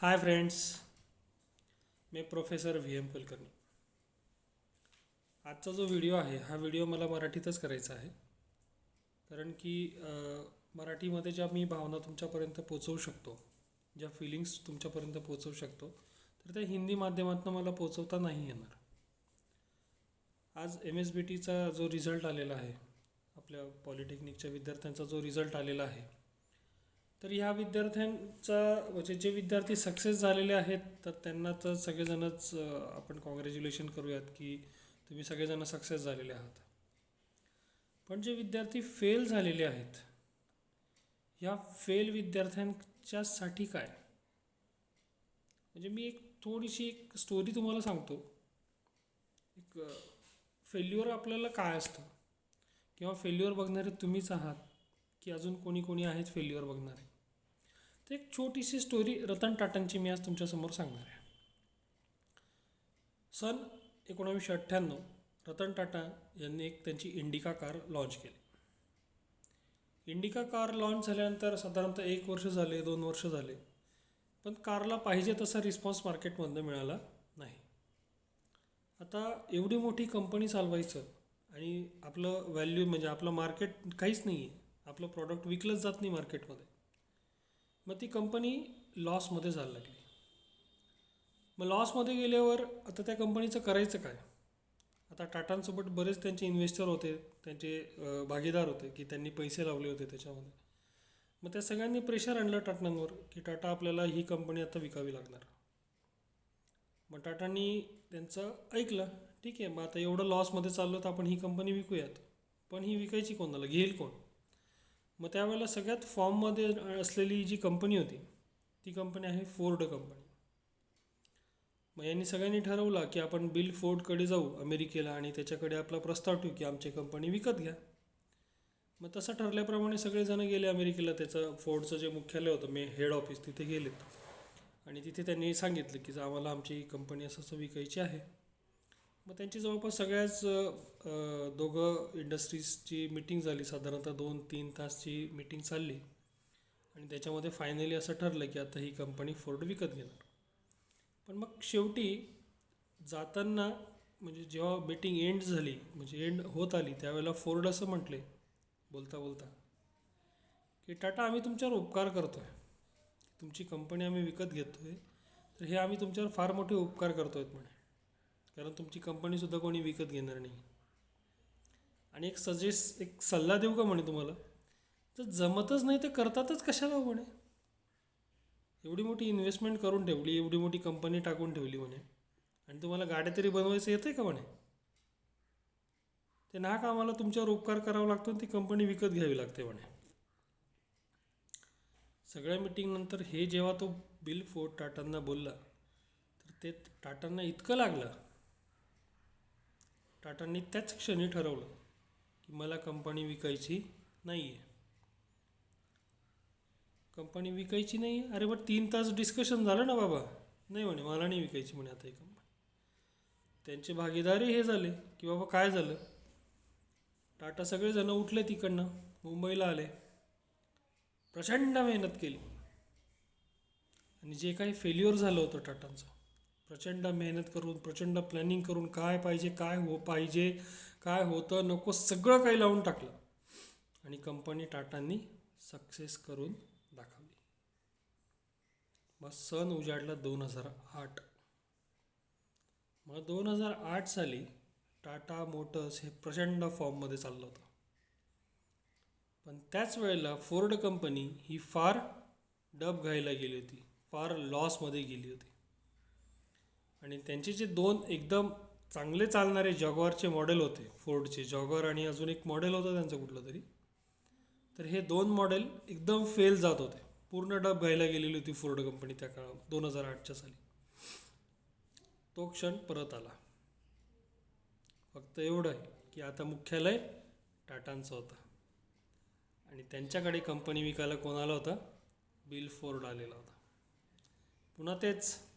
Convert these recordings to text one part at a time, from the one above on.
हाय friends मी professor V M Kulkarni. आजचा जो व्हिडिओ आहे हा व्हिडिओ मला मराठीतच करायचा आहे. कारण की मराठीमध्ये ज्या मी भावना तुमच्यापर्यंत पोचवू शकतो ज्या फिलिंग्स तुमच्यापर्यंत पोचवू शकतो तर त्या हिंदी माध्यमातून मला पोचवता नाही येणार. आज एम एस बी टीचा जो रिझल्ट आलेला आहे आपल्या पॉलिटेक्निकच्या विद्यार्थ्यांचा जो रिझल्ट आलेला आहे तर ह्या विद्यार्थ्यांचा म्हणजे जे विद्यार्थी सक्सेस झालेले आहेत तर त्यांना तर सगळेजणच आपण कॉंग्रॅच्युलेशन करूयात की तुम्ही सगळेजण सक्सेस झालेले आहात. पण जे विद्यार्थी फेल झालेले आहेत ह्या फेल विद्यार्थ्यांच्यासाठी काय? म्हणजे मी एक थोडीशी एक स्टोरी तुम्हाला सांगतो. एक फेल्युअर आपल्याला काय असतं? किंवा फेल्युअर बघणारे तुम्हीच आहात की अजून कोणी कोणी आहेत फेल्युअर बघणारे? तर एक छोटीशी स्टोरी रतन टाटांची मी आज तुमच्यासमोर सांगणार आहे. सन एकोणावीसशे अठ्ठ्याण्णव रतन टाटा यांनी एक त्यांची इंडिका कार लॉन्च केली. इंडिका कार लॉन्च झाल्यानंतर साधारणतः एक वर्ष झाले दोन वर्ष झाले पण कारला पाहिजे तसा रिस्पॉन्स मार्केटमधनं मिळाला नाही. आता एवढी मोठी कंपनी चालवायचं आणि आपलं व्हॅल्यू म्हणजे आपलं मार्केट काहीच नाही आहे आपलं प्रॉडक्ट विकलंच जात नाही मार्केटमध्ये मग ती कंपनी लॉसमध्ये जायला लागली. मग लॉसमध्ये गेल्यावर आता त्या कंपनीचं करायचं काय? आता टाटांसोबत बरेच त्यांचे इन्व्हेस्टर होते त्यांचे भागीदार होते की त्यांनी पैसे लावले होते त्याच्यामध्ये. मग त्या सगळ्यांनी प्रेशर आणलं टाटांवर की टाटा आपल्याला ही कंपनी आता विकावी लागणार. मग टाटांनी त्यांचं ऐकलं ठीक आहे मग आता एवढं लॉसमध्ये चाललं तर आपण ही कंपनी विकूयात. पण ही विकायची कोणाला? घेईल कोण? मग त्यावेळेला सगळ्यात फॉर्ममध्ये असलेली जी कंपनी होती ती कंपनी आहे फोर्ड कंपनी मग यांनी सगळ्यांनी ठरवलं की आपण बिल फोर्डकडे जाऊ अमेरिकेला आणि त्याच्याकडे आपला प्रस्ताव ठेवू की आमची कंपनी विकत घ्या. मग तसं ठरल्याप्रमाणे सगळेजण गेले अमेरिकेला. त्याचं फोर्डचं जे मुख्यालय होतं मे हेड ऑफिस तिथे गेलेत. आणि तिथे त्यांनी सांगितलं की आम्हाला आमची कंपनी असं असं विकायची आहे. मग त्यांची जवळपास सगळ्याच दोघं इंडस्ट्रीजची मिटिंग झाली. साधारणतः दोन तीन तासची मिटिंग चालली. आणि त्याच्यामध्ये फायनली असं ठरलं की आता ही कंपनी फोर्ड विकत घेणार. पण मग शेवटी जाताना म्हणजे जेव्हा मीटिंग एंड झाली म्हणजे एंड होत आली त्यावेळेला फोर्ड असं म्हटले बोलता बोलता की टाटा आम्ही तुमच्यावर उपकार करतो आहे तुमची कंपनी आम्ही विकत घेतो आहे तर हे आम्ही तुमच्यावर फार मोठे उपकार करतो आहेत म्हणे. कारण तुमची कंपनीसुद्धा कोणी विकत घेणार नाही. आणि एक सजेस्ट एक सल्ला देऊ का म्हणे तुम्हाला? तर जमतच नाही तर करतातच कशाला हो म्हणे? एवढी मोठी इन्व्हेस्टमेंट करून ठेवली एवढी मोठी कंपनी टाकून ठेवली म्हणे. आणि तुम्हाला गाड्या तरी बनवायचं येतं आहे का म्हणे? ते ना का आम्हाला तुमच्यावर उपकार करावा लागतो आणि ती कंपनी विकत घ्यावी लागते म्हणे. सगळ्या मिटिंगनंतर हे जेव्हा तो बिल फोर्ड टाटांना बोलला तर ते टाटांना इतकं लागलं टाटांनी त्याच क्षणी ठरवलं की मला कंपनी विकायची नाही आहे कंपनी विकायची नाही अरे बट तीन तास डिस्कशन झालं ना बाबा. नाही म्हणे मला नाही विकायची म्हणे आता ही कंपनी त्यांचे भागीदारी हे झाले की बाबा काय झालं? टाटा सगळेजण उठले तिकडनं मुंबईला आले. प्रचंड मेहनत केली. आणि जे काही फेल्युअर झालं होतं टाटांचं प्रचंड मेहनत करून प्रचंड प्लॅनिंग करून काय पाहिजे काय हो पाहिजे काय होतं नको सगळं काही लावून टाकलं. आणि कंपनी टाटांनी सक्सेस करून दाखवली. मग सन उजाडला दोन हजार आठ. मग दोन हजार आठ साली टाटा मोटर्स हे प्रचंड फॉर्ममध्ये चाललं होतं. पण त्याच वेळेला फोर्ड कंपनी ही फार डब घायला गेली होती फार लॉसमध्ये गेली होती. आणि त्यांचे जे दोन एकदम चांगले चालणारे जॉगवारचे मॉडेल होते फोर्डचे. जॉगवर आणि अजून एक मॉडेल होतं त्यांचं कुठलं तरी. तर हे दोन मॉडेल एकदम फेल जात होते. पूर्ण डब घ्यायला गेलेली होती फोर्ड कंपनी त्या काळात दोन हजार आठच्या साली. तो क्षण परत आला. फक्त एवढं आहे की आता मुख्यालय टाटांचं होतं. आणि त्यांच्याकडे कंपनी विकायला कोण आलं होता? बिल फोर्ड आलेला होता. पुन्हा तेच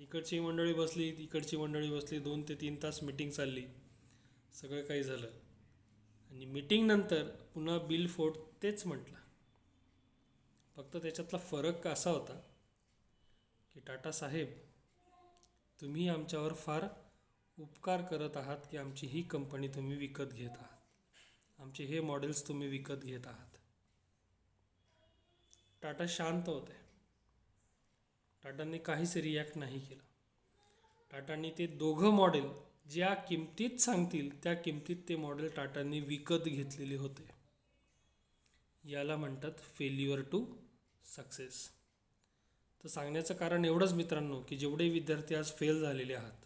इकडची मंडळी बसली इकडची मंडळी बसली दोन ते तीन तास मिटिंग चालली. सगळं काही झालं. आणि मिटिंगनंतर पुन्हा बिल फोर्ड तेच म्हटलं. फक्त त्याच्यातला फरक असा होता? की टाटा साहेब तुम्ही आमच्यावर फार उपकार करत आहात की आमची ही कंपनी तुम्ही विकत घेत आहात. आमचे हे मॉडेल्स तुम्ही विकत घेत आहात. टाटा शांत होते. टाटांनी काहीच रिॲक्ट नाही केलं. टाटांनी ते दोघं मॉडेल ज्या किमतीत सांगतील त्या किमतीत ते मॉडेल टाटांनी विकत घेतलेले होते. याला म्हणतात फेल्युअर टू सक्सेस तर सांगण्याचं कारण एवढंच मित्रांनो की जेवढे विद्यार्थी आज फेल झालेले आहात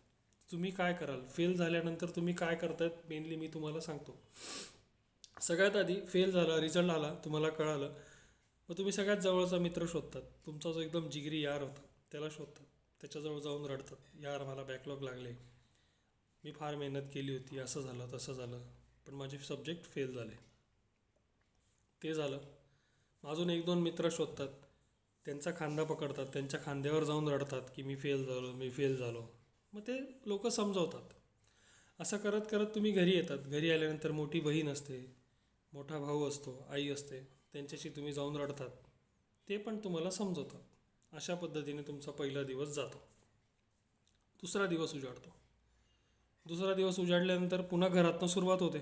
तुम्ही काय कराल? फेल झाल्यानंतर तुम्ही काय करतायत मेनली मी तुम्हाला सांगतो. सगळ्यात आधी फेल झाला रिझल्ट आला तुम्हाला कळालं. मग तुम्ही सगळ्यात जवळचा मित्र शोधतात. तुमचा जो एकदम जिगरी यार होता त्याला शोधतात. त्याच्याजवळ जाऊन रडतात. यार मला बॅकलॉग लागले. मी फार मेहनत केली होती. असं झालं तसं झालं. पण माझे सब्जेक्ट फेल झाले. ते झालं. अजून एक दोन मित्र शोधतात. त्यांचा खांदा पकडतात. त्यांच्या खांद्यावर जाऊन रडतात की मी फेल झालो मी फेल झालो. मग ते लोक समजवतात. असं करत करत तुम्ही घरी येतात. घरी आल्यानंतर मोठी बहीण असते. मोठा भाऊ असतो. आई असते. त्यांच्याशी तुम्ही जाऊन रडतात ते पण तुम्हाला समजवतात. अशा पद्धतीने तुमचा पहिला दिवस जातो. दुसरा दिवस उजाडतो. दुसरा दिवस उजाडल्यानंतर पुन्हा घरातनं सुरुवात होते.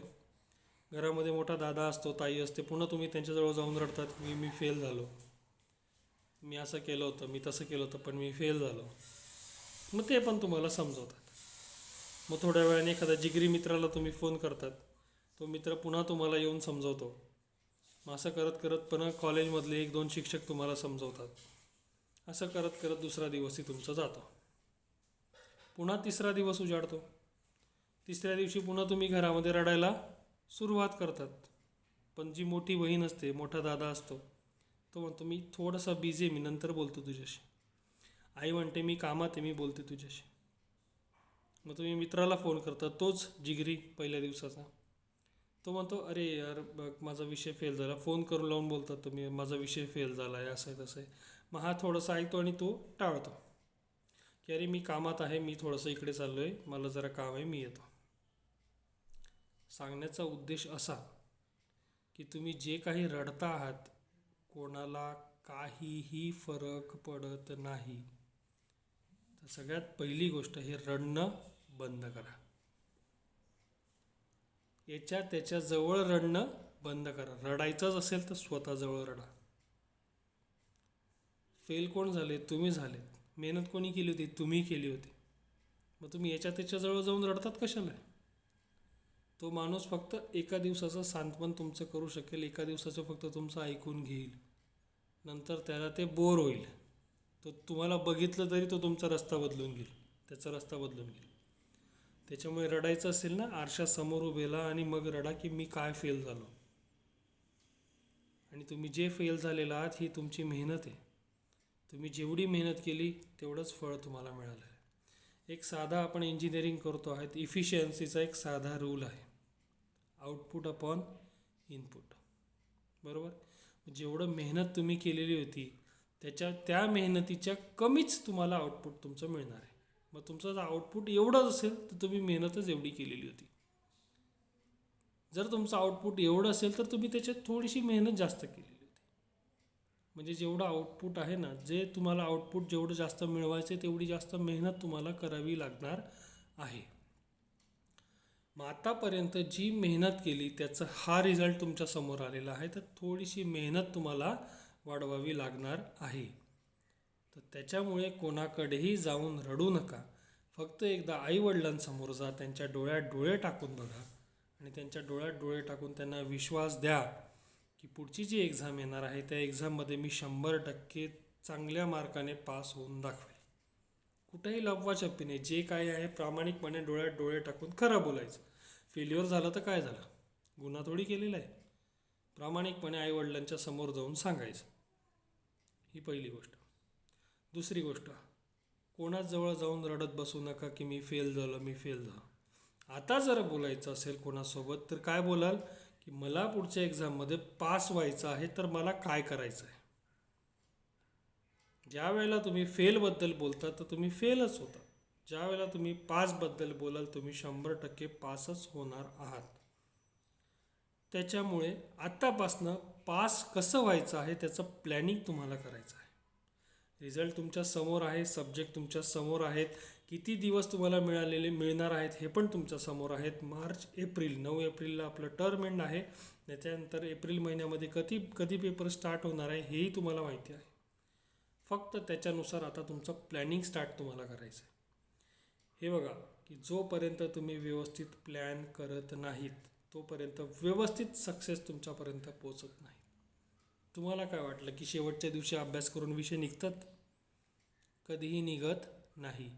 घरामध्ये मोठा दादा असतो ताई असते पुन्हा तुम्ही त्यांच्याजवळ जाऊन रडतात मी मी फेल झालो. मी असं केलं होतं मी तसं केलं होतं पण मी फेल झालो. मग ते पण तुम्हाला समजवतात. मग थोड्या वेळाने एखादा जिगरी मित्राला तुम्ही फोन करतात. तो मित्र पुन्हा तुम्हाला येऊन समजवतो. मग असं करत करत पण कॉलेजमधले एक दोन शिक्षक तुम्हाला समजवतात. असं करत करत दुसरा दिवसही तुमचा जातो. पुन्हा तिसरा दिवस उजाडतो. तिसऱ्या दिवशी पुन्हा तुम्ही घरामध्ये रडायला सुरुवात करतात. पण जी मोठी बहीण असते मोठा दादा असतो तो म्हणतो मी थोडासा बिझी आहे मी नंतर बोलतो तुझ्याशी. आई म्हणते मी कामात आहे मी बोलते तुझ्याशी. मग तुम्ही मित्राला फोन करता तोच जिगरी पहिल्या दिवसाचा. तो म्हणतो अरे यार बघ माझा विषय फेल झाला. फोन करून लावून बोलतात तुम्ही माझा विषय फेल झाला आहे असं आहे तसं आहे मग हा थोडंसं ऐकतो आणि तो टाळतो. की अरे मी कामात आहे मी थोडंसं इकडे चाललो आहे मला जरा काम आहे मी येतो. सांगण्याचा उद्देश असा की तुम्ही जे काही रडता आहात कोणाला काहीही फरक पडत नाही. तर सगळ्यात पहिली गोष्ट हे रडणं बंद करा. त्याच्या त्याच्याजवळ रडणं बंद करा. रडायचंच असेल तर स्वतःजवळ रडा. फेल कोण झाले? तुम्ही झालेत. मेहनत कोणी केली होती? तुम्ही केली होती. मग तुम्ही याच्या त्याच्याजवळ जाऊन रडतात कशाला? तो माणूस फक्त एका दिवसाचं सांत्वन तुमचं करू शकेल. एका दिवसाचं फक्त तुमचं ऐकून घेईल. नंतर त्याला ते बोर होईल. तो तुम्हाला बघितलं तरी तो तुमचा रस्ता बदलून घेईल. त्याचा रस्ता बदलून घेईल. त्याच्यामुळे रडायचं असेल ना आरशासमोर उभेला आणि मग रडा की मी काय फेल झालो. आणि तुम्ही जे फेल झालेला आहात ही तुमची मेहनत आहे. तुम्ही जेवढी मेहनत केली तेवढंच फळ तुम्हाला मिळालं आहे. एक साधा आपण इंजिनिअरिंग करतो आहेत इफिशियन्सीचा एक साधा रूल आहे. आउटपुट अपॉन इनपुट बरोबर? जेवढं मेहनत तुम्ही केलेली होती त्याच्या त्या मेहनतीच्या कमीच तुम्हाला आउटपुट तुमचं मिळणार आहे. मग तुमचं जर आउटपुट एवढंच असेल तर तुम्ही मेहनतच एवढी केलेली होती. जर तुमचं आउटपुट एवढं असेल तर तुम्ही त्याच्यात थोडीशी मेहनत जास्त केलेली होती. म्हणजे जेवढं आउटपुट आहे ना जे तुम्हाला आउटपुट जेवढं जास्त मिळवायचं तेवढी जास्त मेहनत तुम्हाला करावी लागणार आहे. मग आतापर्यंत जी मेहनत केली त्याचा हा रिझल्ट तुमच्यासमोर आलेला आहे. तर थोडीशी मेहनत तुम्हाला वाढवावी लागणार आहे. तर त्याच्यामुळे कोणाकडेही जाऊन रडू नका. फक्त एकदा आईवडिलांसमोर जा त्यांच्या डोळ्यात डोळे टाकून बघा आणि त्यांच्या डोळ्यात डोळे टाकून त्यांना विश्वास द्या की पुढची जी एक्झाम येणार आहे त्या एक्झाममध्ये मी शंभर टक्के चांगल्या मार्काने पास होऊन दाखवेल. कुठेही लपवाछपी जे काही आहे प्रामाणिकपणे डोळ्यात डोळे टाकून खरं बोलायचं. फेल्युअर झालं तर काय झालं? गुन्हा थोडी केलेला आहे. प्रामाणिकपणे आईवडिलांच्या समोर जाऊन सांगायचं. ही पहिली गोष्ट. दुसरी गोष्ट कोणाजवळ जाऊन रडत बसू नका की मी फेल झालो मी फेल झालो. आता जर बोलायचं असेल कोणासोबत तर काय बोलाल? की मला पुढच्या एक्झाममध्ये पास व्हायचं आहे तर मला काय करायचं आहे? ज्या वेळेला तुम्ही फेलबद्दल बोलता तर तुम्ही फेलच होता. ज्या वेळेला तुम्ही पासबद्दल बोलाल तुम्ही शंभर टक्के पासच होणार आहात. त्याच्यामुळे आत्तापासनं पास कसं व्हायचं आहे त्याचं प्लॅनिंग तुम्हाला करायचं आहे. रिझल्ट तुमच्यासमोर आहे सब्जेक्ट तुमच्यासमोर आहेत. किती दिवस तुम्हाला मिळालेले मिळणार आहेत हे पण तुमच्यासमोर आहेत. मार्च एप्रिल नऊ एप्रिलला आपलं टर्म एंड आहे. त्याच्यानंतर एप्रिल महिन्यामध्ये कधी कधी पेपर स्टार्ट होणार आहे हेही तुम्हाला माहिती आहे. फक्त त्याच्यानुसार आता तुमचं प्लॅनिंग स्टार्ट तुम्हाला करायचं आहे हे बघा की जोपर्यंत तुम्ही व्यवस्थित प्लॅन करत नाहीत तोपर्यंत व्यवस्थित सक्सेस तुमच्यापर्यंत पोचत नाही तुम्हाला काय वाटलं की शेवटच्या दिवशी अभ्यास करून विषय निघतात? कधीही निघत नाही.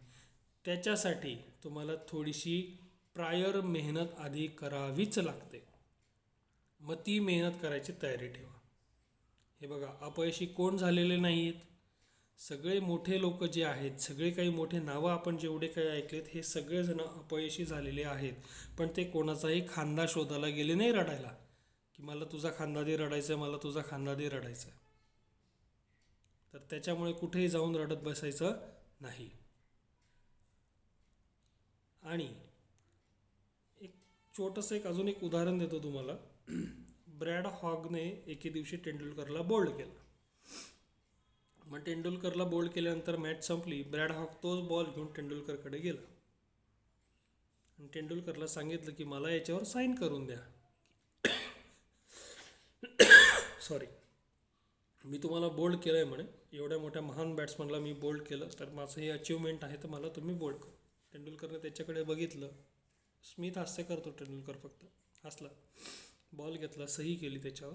त्याच्यासाठी तुम्हाला थोडीशी प्रायर मेहनत आधी करावीच लागते. मग ती मेहनत करायची तयारी ठेवा. हे बघा अपयशी कोण झालेले नाही आहेत सगळे मोठे लोक जे आहेत सगळे काही मोठे नावं आपण जेवढे काही ऐकलेत हे सगळेजण अपयशी झालेले आहेत. पण ते कोणाचाही खांदा शोधायला गेले नाही रडायला. की मला तुझा खांदा दे रडायचं आहे मला तुझा खांदा दे रडायचं आहे तर त्याच्यामुळे कुठेही जाऊन रडत बसायचं नाही. आणि एक छोटंसं एक अजून एक उदाहरण देतो तुम्हाला. ब्रॅड हॉगने एके दिवशी तेंडुलकरला बोल्ड केला. मग तेंडुलकरला बोल्ड केल्यानंतर मॅच संपली ब्रॅड हॉक तोच बॉल घेऊन तेंडुलकरकडे गेला. आणि तेंडुलकरला सांगितलं की मला याच्यावर साईन करून द्या. सॉरी मी तुम्हाला बोल्ड केलं आहे म्हणे. एवढ्या मोठ्या महान बॅट्समनला मी बोल्ड केलं. तर माझं हे अचिव्हमेंट आहे तर मला तुम्ही बोल्ड करू. तेंडुलकरने त्याच्याकडे बघितलं. स्मिथ हास्य करतो तेंडुलकर फक्त. हसला. बॉल घेतला सही केली त्याच्यावर.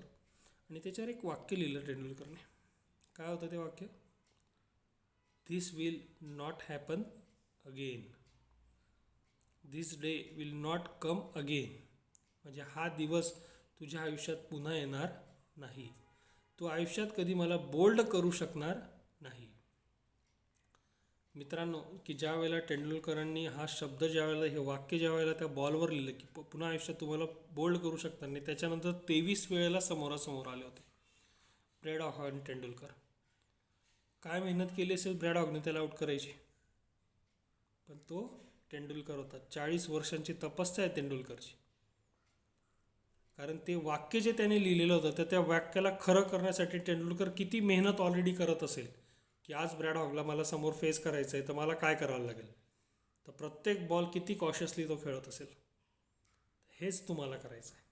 आणि त्याच्यावर एक वाक्य लिहिलं तेंडुलकरने. काय होतं ते वाक्य? This will not happen again this day will not come again म्हणजे हा दिवस तुझ्या आयुष्यात पुन्हा येणार नाही. तू आयुष्यात कधी मला बोल्ड करू शकणार नाही. मित्रांनो की ज्या वेळेला तेंडुलकरांनी हा शब्द ज्या वेळेला हे वाक्य ज्या वेळेला त्या बॉलवर लिहिलं की पुन्हा आयुष्यात तुम्हाला बोल्ड करू शकणार नाही त्याच्यानंतर तेवीस वेळेला समोरासमोर आले होते. ब्रॅड हॉग आणि तेंडुलकर. काय मेहनत केली असेल ब्रॅड ऑगने त्याला आउट करायची? पण तो तेंडुलकर होता. चाळीस वर्षांची तपस्या आहे तेंडुलकरची. कारण ते वाक्य जे त्याने लिहिलेलं होतं तर त्या वाक्याला खरं करण्यासाठी तेंडुलकर किती मेहनत ऑलरेडी करत असेल की आज ब्रॅड हॉगला मला समोर फेस करायचं आहे तर मला काय करावं लागेल? तर प्रत्येक बॉल किती कॉशियसली तो खेळत असेल? हेच तुम्हाला करायचं आहे.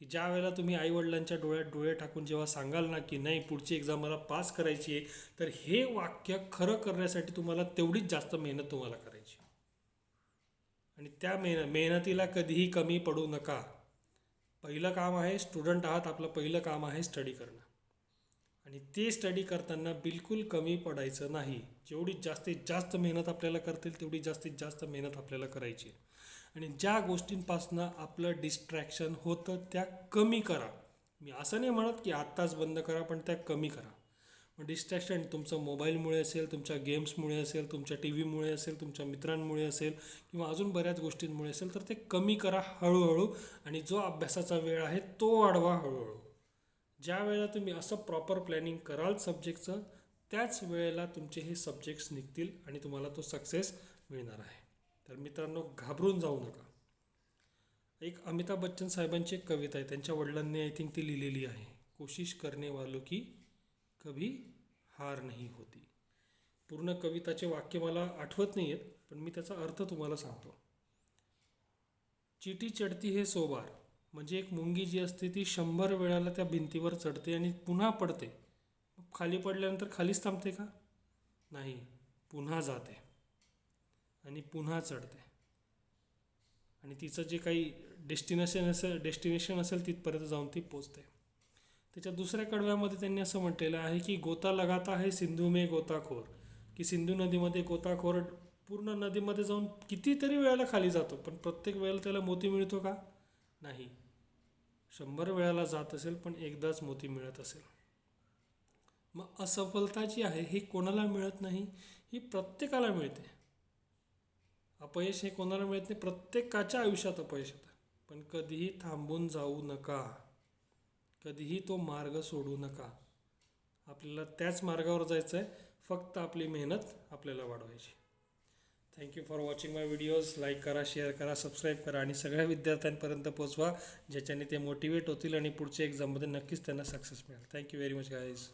की ज्या वेळेला तुम्ही आईवडिलांच्या डोळ्यात डोळे टाकून जेव्हा सांगाल ना की नाही पुढची एक्झाम मला पास करायची आहे तर हे वाक्य खरं करण्यासाठी तुम्हाला तेवढीच जास्त मेहनत तुम्हाला करायची आणि त्या मेहन मेहनतीला कधीही कमी पडू नका. पहिलं काम आहे स्टुडंट आहात आपलं पहिलं काम आहे स्टडी करणं. आणि ते स्टडी करताना बिलकुल कमी पडायचं नाही. जेवढी जास्तीत जास्त मेहनत आपल्याला करतील तेवढी जास्तीत जास्त मेहनत आपल्याला करायची आणि ज्या गोष्टींपासनं आपलं डिस्ट्रॅक्शन होतं त्या कमी करा. मी असं नाही म्हणत की आत्ताच बंद करा पण त्या कमी करा. मग डिस्ट्रॅक्शन तुमचं मोबाईलमुळे असेल तुमच्या गेम्समुळे असेल तुमच्या टी व्हीमुळे असेल तुमच्या मित्रांमुळे असेल किंवा अजून बऱ्याच गोष्टींमुळे असेल तर ते कमी करा हळूहळू आणि जो अभ्यासाचा वेळ आहे तो वाढवा हळूहळू. ज्या वेळेला तुम्ही असं प्रॉपर प्लॅनिंग कराल सब्जेक्टचं त्याच वेळेला तुमचे हे सब्जेक्ट्स निघतील आणि तुम्हाला तो सक्सेस मिळणार आहे. तर मित्रांनो घाबरून जाऊ नका. एक अमिताभ बच्चन साहेबांची एक कविता आहे त्यांच्या वडिलांनी आय थिंक ती लिहिलेली आहे. कोशिश करणे वालो की कभी हार नाही होती. पूर्ण कविताचे वाक्य मला आठवत नाही आहेत पण मी त्याचा अर्थ तुम्हाला सांगतो. चिटी चढती हे सोबार म्हणजे एक मुंगी जी असते ती शंभर वेळाला त्या भिंतीवर चढते आणि पुन्हा पडते. खाली पडल्यानंतर खालीच थांबते का? नाही पुन्हा जाते आणि पुन्हा चढते. आणि तिचं जे काही डेस्टिनेशन असेल डेस्टिनेशन असेल तिथपर्यंत जाऊन ती पोचते. त्याच्या दुसऱ्या कडव्यामध्ये त्यांनी असं म्हटलेलं आहे की गोता लगाता है सिंधू मे गोताखोर. की सिंधू नदीमध्ये गोताखोर पूर्ण नदीमध्ये जाऊन कितीतरी वेळेला खाली जातो पण प्रत्येक वेळेला त्याला मोती मिळतो का? नाही. शंभर वेळाला जात असेल पण एकदाच मोती मिळत असेल. मग असफलता जी आहे ही कोणाला मिळत नाही? ही प्रत्येकाला मिळते. अपयश हे कोणाला मिळत नाही? प्रत्येकाच्या आयुष्यात अपयश येतं. पण कधीही थांबून जाऊ नका. कधीही तो मार्ग सोडू नका. आपल्याला त्याच मार्गावर जायचं आहे फक्त आपली मेहनत आपल्याला वाढवायची. Thank you for watching my videos like करा शेअर करा सबस्क्राईब करा आणि सगळ्या विद्यार्थ्यांपर्यंत पोचवा ज्याच्याने ते मोटिवेट होतील आणि पुढच्या एक्झाममध्ये नक्कीच त्यांना सक्सेस मिळेल. Thank you very much guys